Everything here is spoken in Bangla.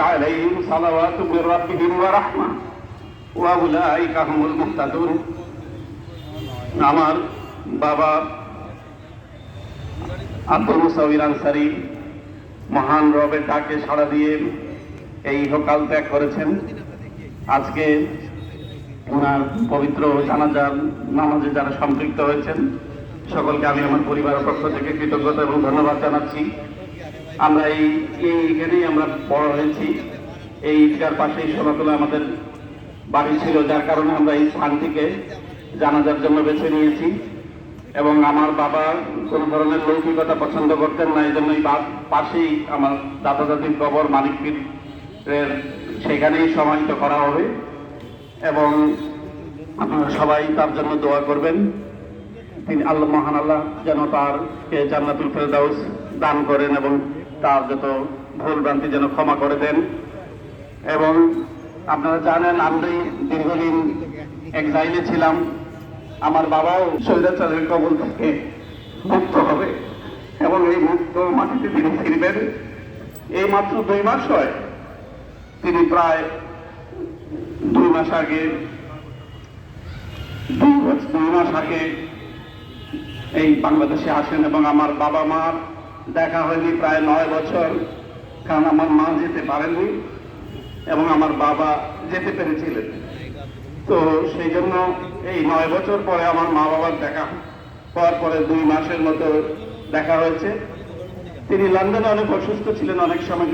عليهم صلوات من ربهم ورحمة وأولئك هم المهتدون আমার বাবা আব্দুল মুসাউর আনসারি মহান রবের ডাকে সাড়া দিয়ে এই ইহকাল ত্যাগ করেছেন আজকে ওনার পবিত্র জানাজার নামাজে যারা সম্পৃক্ত হয়েছেন সকলকে আমি আমার পরিবারের পক্ষ থেকে কৃতজ্ঞতা এবং ধন্যবাদ জানাচ্ছি আমরা এই এই এখানেই আমরা বড় হয়েছি। এই ঈদগার পাশেই সোনাতলা আমাদের বাড়ি ছিল, যার কারণে আমরা এই স্থানটিকে জানাজার জন্য বেছে নিয়েছি। এবং আমার বাবা কোনো ধরনের লৌকিকতা পছন্দ করতেন না এই জন্য এই পাশেই আমার দাদা দাদির কবর মানিক পীরের সেখানেই সমাহিত করা হবে। এবং আপনারা সবাই তার জন্য দোয়া করবেন। তিনি আল্লাহ মহান আল্লাহ যেন তারকে জান্নাতুল ফেরদাউস দান করেন এবং তার যত ভুল ভ্রান্তি যেন ক্ষমা করে দেন। এবং আপনারা জানেন, আমি দীর্ঘদিন এক্সাইলে ছিলাম। আমার বাবাও স্বৈরাচারের কবল থেকে মুক্ত হবে এবং এই মুক্ত মাটিতে তিনি ফিরবেন। এই মাত্র দুই মাস হয়, তিনি প্রায় দুই মাস আগে, দুই মাস আগে এই বাংলাদেশে আসেন এবং আমার বাবা মার দেখা হয়নি প্রায় নয় বছর। কারণ আমার মা যেতে পারেননি এবং আমার বাবা যেতে পেরেছিলেন। তো সেই জন্য এই নয় বছর পরে আমার মা বাবার দেখা হওয়ার পরে দুই মাসের মতো দেখা হয়েছে। তিনি লন্ডনে অনেক অসুস্থ ছিলেন অনেক সময়